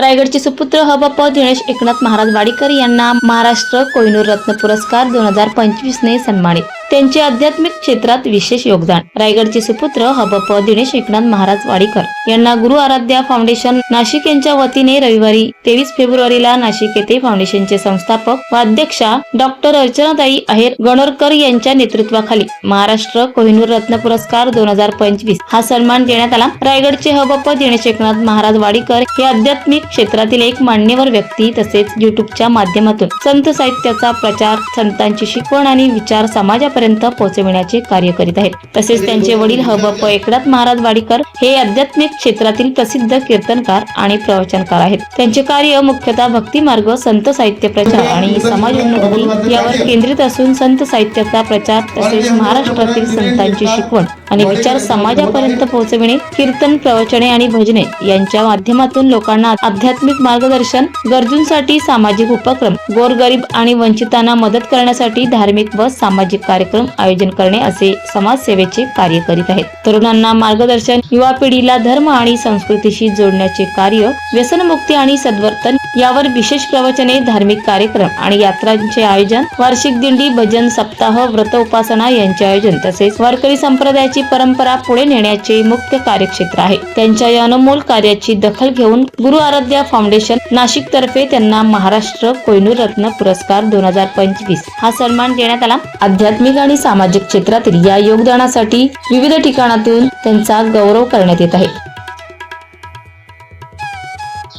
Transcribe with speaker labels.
Speaker 1: रायगडचे सुपुत्र हबप दिनेश एकनाथ महाराज वाडीकर यांना महाराष्ट्र कोहिनूर रत्न पुरस्कार दोन हजार पंचवीस ने सन्मानित. त्यांचे आध्यात्मिक क्षेत्रात विशेष योगदान. रायगडचे सुपुत्र हबप दिनेश एकनाथ महाराज वाडीकर यांना गुरु आराध्या फाउंडेशन नाशिक यांच्या वतीने रविवारी तेवीस फेब्रुवारीला नाशिक येथे फाउंडेशनचे संस्थापक व अध्यक्षा डॉक्टर अर्चनाताई आहेर गणोरकर यांच्या नेतृत्वाखाली महाराष्ट्र कोहिनूर रत्न पुरस्कार दोन हजार पंचवीस हा सन्मान देण्यात आला. रायगडचे हबप दिनेश एकनाथ महाराज वाडीकर हे आध्यात्मिक क्षेत्रातील एक मान्यवर व्यक्ती तसेच युट्यूबच्या माध्यमातून संत साहित्याचा प्रचार संतांची शिकवण आणि विचार समाजापर्यंत पोहोचविण्याचे कार्य करीत आहेत. तसेच त्यांचे वडील हबप एकनाथ महाराज वाडीकर हे आध्यात्मिक क्षेत्रातील प्रसिद्ध कीर्तनकार आणि प्रवचनकार आहेत. त्यांचे कार्य मुख्यतः भक्ती मार्ग संत साहित्य प्रचार आणि समाज उन्नती यावर केंद्रित असून संत साहित्याचा प्रचार तसेच महाराष्ट्रातील संतांची शिकवण आणि विचार समाजापर्यंत पोहोचविणे कीर्तन प्रवचने आणि भजने यांच्या माध्यमातून लोकांना आध्यात्मिक मार्गदर्शन गरजूंसाठी सामाजिक उपक्रम गोरगरीब आणि वंचितांना मदत करण्यासाठी धार्मिक व सामाजिक कार्य कार्यक्रम आयोजन करणे असे समाजसेवेचे कार्य करीत आहेत. तरुणांना मार्गदर्शन युवा पिढीला धर्म आणि संस्कृतीशी जोडण्याचे कार्य व्यसनमुक्ती आणि सद्वर्तन यावर विशेष प्रवचने धार्मिक कार्यक्रम आणि यात्रांचे आयोजन वार्षिक दिंडी भजन सप्ताह व्रत उपासना यांचे आयोजन तसेच वारकरी संप्रदायाची परंपरा पुढे नेण्याचे मुख्य कार्यक्षेत्र आहे. त्यांच्या या अनमोल कार्याची दखल घेऊन गुरु आराध्या फाउंडेशन नाशिक तर्फे त्यांना महाराष्ट्र कोयनूर रत्न पुरस्कार दोन हजार पंचवीस हा सन्मान देण्यात आला. आध्यात्मिक आणि सामाजिक क्षेत्रातील या योगदानासाठी विविध ठिकाणातून त्यांचा गौरव करण्यात येत आहे.